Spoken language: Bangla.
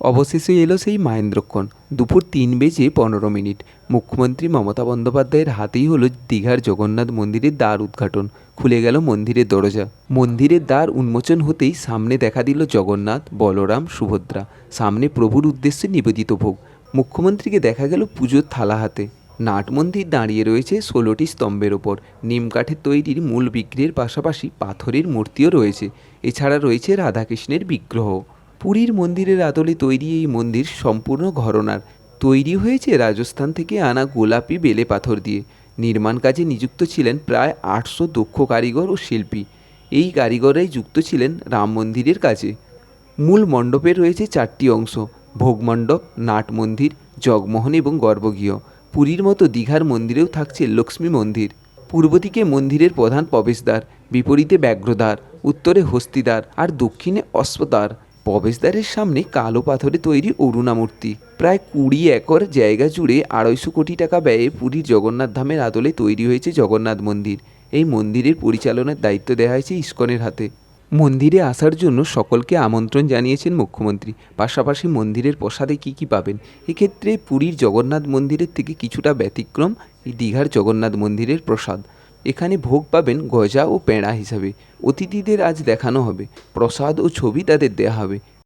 অবশেষে এলো সেই মাহেন্দ্রক্ষণ। দুপুর তিন বেজে পনেরো মিনিট। মুখ্যমন্ত্রী মমতা বন্দ্যোপাধ্যায়ের হাতেই হলো দীঘার জগন্নাথ মন্দিরের দ্বার উদ্ঘাটন। খুলে গেল মন্দিরের দরজা। মন্দিরের দ্বার উন্মোচন হতেই সামনে দেখা দিল জগন্নাথ, বলরাম, সুভদ্রা। সামনে প্রভুর উদ্দেশ্যে নিবেদিত ভোগ। মুখ্যমন্ত্রীকে দেখা গেল পুজোর থালা হাতে। নাট মন্দির দাঁড়িয়ে রয়েছে ষোলোটি স্তম্ভের ওপর। নিম কাঠের তৈরির মূল বিগ্রহের পাশাপাশি পাথরের মূর্তিও রয়েছে। এছাড়া রয়েছে রাধাকৃষ্ণের বিগ্রহ পুরীর মন্দিরের আদলে তৈরি এই মন্দির সম্পূর্ণ ঘরনার। তৈরি হয়েছে রাজস্থান থেকে আনা গোলাপি বেলে পাথর দিয়ে। নির্মাণ কাজে নিযুক্ত ছিলেন প্রায় আটশো দক্ষ কারিগর ও শিল্পী। এই কারিগররাই যুক্ত ছিলেন রাম মন্দিরের কাজে। মূল মণ্ডপে রয়েছে চারটি অংশ, ভোগমণ্ডপ, নাট মন্দির, জগমোহন এবং গর্ভগৃহ। পুরীর মতো দীঘার মন্দিরেও থাকছে লক্ষ্মী মন্দির। পূর্ব দিকে মন্দিরের প্রধান প্রবেশদ্বার, বিপরীতে ব্যাঘ্রদ্বার, উত্তরে হস্তিদ্বার আর দক্ষিণে অশ্বদ্বার। প্রবেশদ্বারের সামনে কালো পাথরে তৈরি অরুণামূর্তি। প্রায় কুড়ি একর জায়গা জুড়ে আড়াইশো কোটি টাকা ব্যয়ে পুরীর জগন্নাথ ধামের আদলে তৈরি হয়েছে জগন্নাথ মন্দির। এই মন্দিরের পরিচালনার দায়িত্ব দেওয়া হয়েছে ইস্কনের হাতে। মন্দিরে আসার জন্য সকলকে আমন্ত্রণ জানিয়েছেন মুখ্যমন্ত্রী। পাশাপাশি মন্দিরের প্রসাদে কী কী পাবেন? এক্ষেত্রে পুরীর জগন্নাথ মন্দিরের থেকে কিছুটা ব্যতিক্রম, এই দীঘার জগন্নাথ মন্দিরের প্রসাদ। এখানে ভোগ পাবেন গজা ও পেঁড়া হিসাবে। অতিথিদের আজ দেখানো হবে। প্রসাদ ও ছবি তাদের দেওয়া হবে।